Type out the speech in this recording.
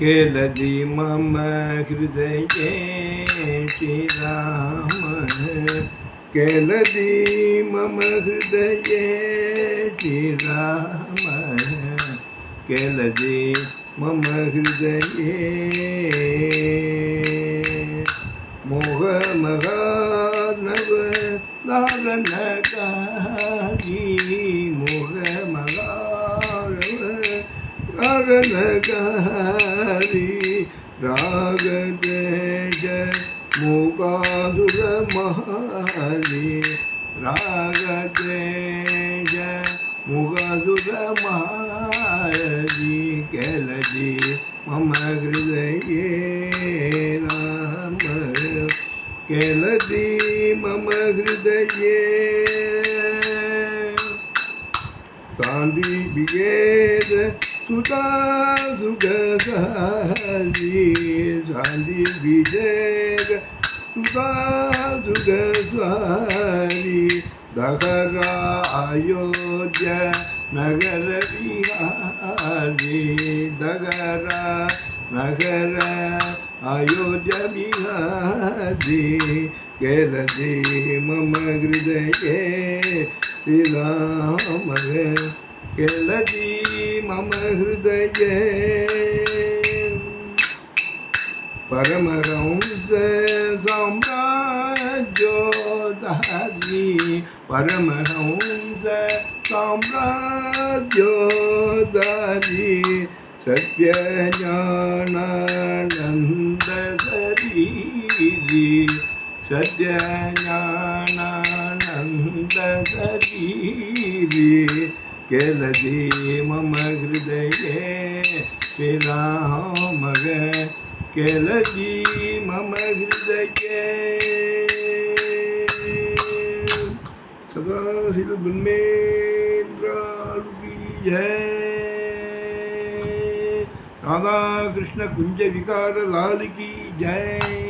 ಕೇಳದಿ ಮಮ ಹೃದಯ ಶ್ರೀರಾಮ ಕೇಳದಿ ಮಮ ಹೃದಯ ಶ್ರೀರಾಮ ಕೇಳದಿ ಮಮ ಹೃದಯ ಮೋಹ ಮಹಾನವ ಧಾರಣಕಾರಿ சரணகாரி ராகதேஜ மூகாதுர மகாரி ராகதேஜ முகாதுர மகாரி கலஜி மம ஹிருதயே ராம கலதி மம ஹிருதயே. சாந்தி பிகேத सुता जुग झाली झाली विजय सुता जुग झाली दहरा अयोध्या नगर बिहारी दगरा नगर अयोध्या बिहारी केरदे मम हृदये श्रीराम എളകി മമ ഹൃദയ. പരമരംസ സാമ്രാജ്യോദാരി പരമഹംസ സാമ്രാജ്യോദാരി സത്യജ്ഞാനാനന്ദരി സത്യജ്ഞാനാനന്ദരി केलदि मम हृदये विराहो मग केलदि मम हृदये। सदाशिवगुन्मेन्द्रालुकी जय। की जय।